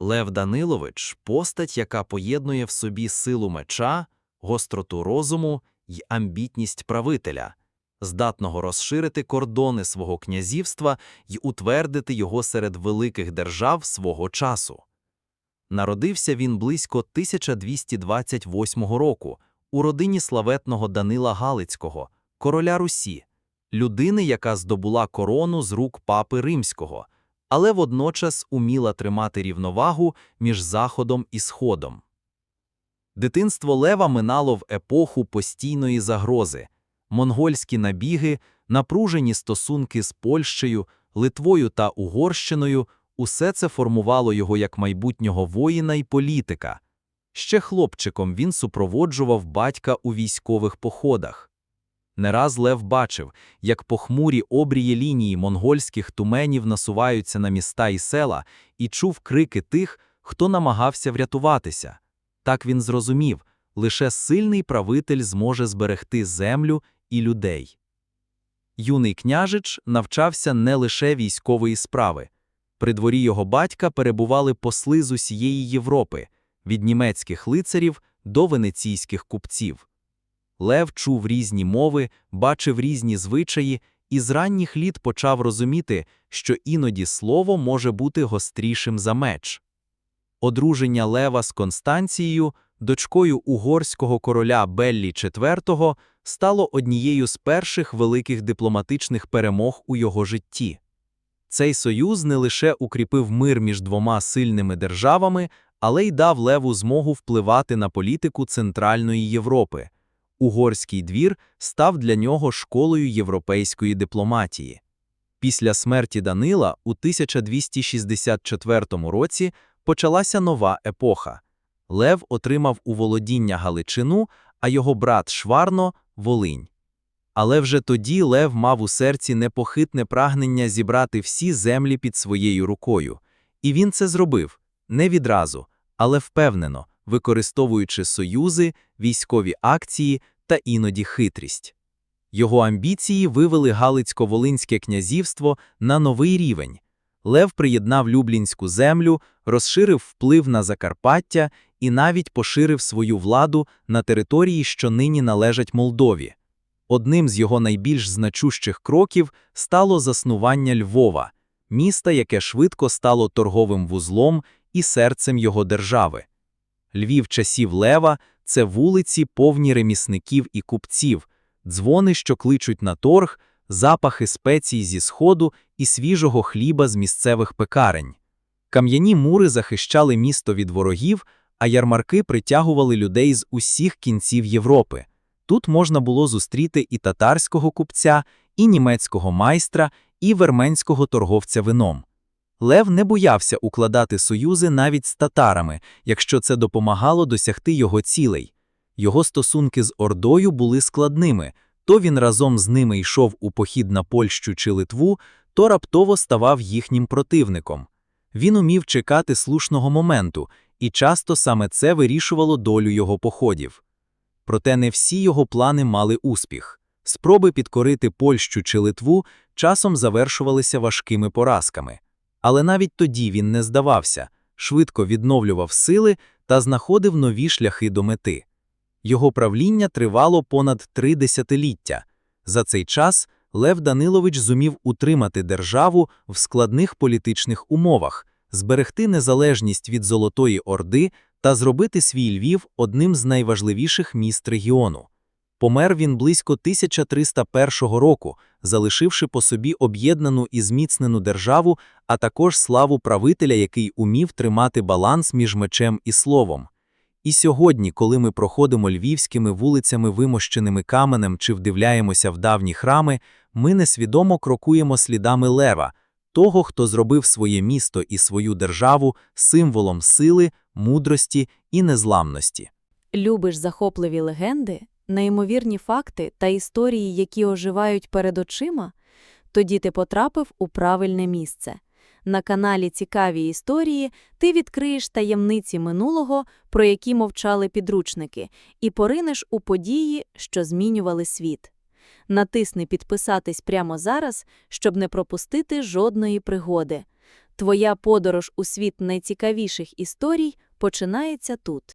Лев Данилович постать, яка поєднує в собі силу меча, гостроту розуму й амбітність правителя, здатного розширити кордони свого князівства й утвердити його серед великих держав свого часу. Народився він близько 1228 року у родині славетного Данила Галицького, короля Русі, людини, яка здобула корону з рук папи Римського, але водночас уміла тримати рівновагу між Заходом і Сходом. Дитинство Лева минало в епоху постійної загрози, монгольські набіги, напружені стосунки з Польщею, Литвою та Угорщиною – усе це формувало його як майбутнього воїна й політика. Ще хлопчиком він супроводжував батька у військових походах. Не раз Лев бачив, як похмурі обрії лінії монгольських туменів насуваються на міста і села, і чув крики тих, хто намагався врятуватися. Так він зрозумів, лише сильний правитель зможе зберегти землю і людей. Юний княжич навчався не лише військової справи. При дворі його батька перебували посли з усієї Європи, від німецьких лицарів до венеційських купців. Лев чув різні мови, бачив різні звичаї і з ранніх літ почав розуміти, що іноді слово може бути гострішим за меч. Одруження Лева з Констанцією, дочкою угорського короля Беллі IV, стало однією з перших великих дипломатичних перемог у його житті. Цей союз не лише укріпив мир між двома сильними державами, але й дав Леву змогу впливати на політику Центральної Європи. Угорський двір став для нього школою європейської дипломатії. Після смерті Данила у 1264 році почалася нова епоха. Лев отримав у володіння Галичину, а його брат Шварно Волинь. Але вже тоді Лев мав у серці непохитне прагнення зібрати всі землі під своєю рукою. І він це зробив не відразу, але впевнено, використовуючи союзи, військові акції та іноді хитрість. Його амбіції вивели Галицько-Волинське князівство на новий рівень. Лев приєднав Люблінську землю, розширив вплив на Закарпаття і навіть поширив свою владу на території, що нині належать Молдові. Одним з його найбільш значущих кроків стало заснування Львова, міста, яке швидко стало торговим вузлом і серцем його держави. Львів часів Лева це вулиці, повні ремісників і купців, дзвони, що кличуть на торг, запахи спецій зі сходу і свіжого хліба з місцевих пекарень. Кам'яні мури захищали місто від ворогів, а ярмарки притягували людей з усіх кінців Європи. Тут можна було зустріти і татарського купця, і німецького майстра, і верменського торговця вином. Лев не боявся укладати союзи навіть з татарами, якщо це допомагало досягти його цілей. Його стосунки з Ордою були складними то він разом з ними йшов у похід на Польщу чи Литву, то раптово ставав їхнім противником. Він умів чекати слушного моменту, і часто саме це вирішувало долю його походів. Проте не всі його плани мали успіх. Спроби підкорити Польщу чи Литву часом завершувалися важкими поразками. Але навіть тоді він не здавався, швидко відновлював сили та знаходив нові шляхи до мети. Його правління тривало понад три десятиліття. За цей час Лев Данилович зумів утримати державу в складних політичних умовах, зберегти незалежність від Золотої Орди та зробити свій Львів одним з найважливіших міст регіону. Помер він близько 1301 року, залишивши по собі об'єднану і зміцнену державу, а також славу правителя, який умів тримати баланс між мечем і словом. І сьогодні, коли ми проходимо львівськими вулицями, вимощеними каменем чи вдивляємося в давні храми, ми несвідомо крокуємо слідами лева, того, хто зробив своє місто і свою державу символом сили, мудрості і незламності. Любиш захопливі легенди, неймовірні факти та історії, які оживають перед очима? Тоді ти потрапив у правильне місце. На каналі Цікаві історії ти відкриєш таємниці минулого, про які мовчали підручники, і поринеш у події, що змінювали світ. Натисни підписатись прямо зараз, щоб не пропустити жодної пригоди. Твоя подорож у світ найцікавіших історій починається тут.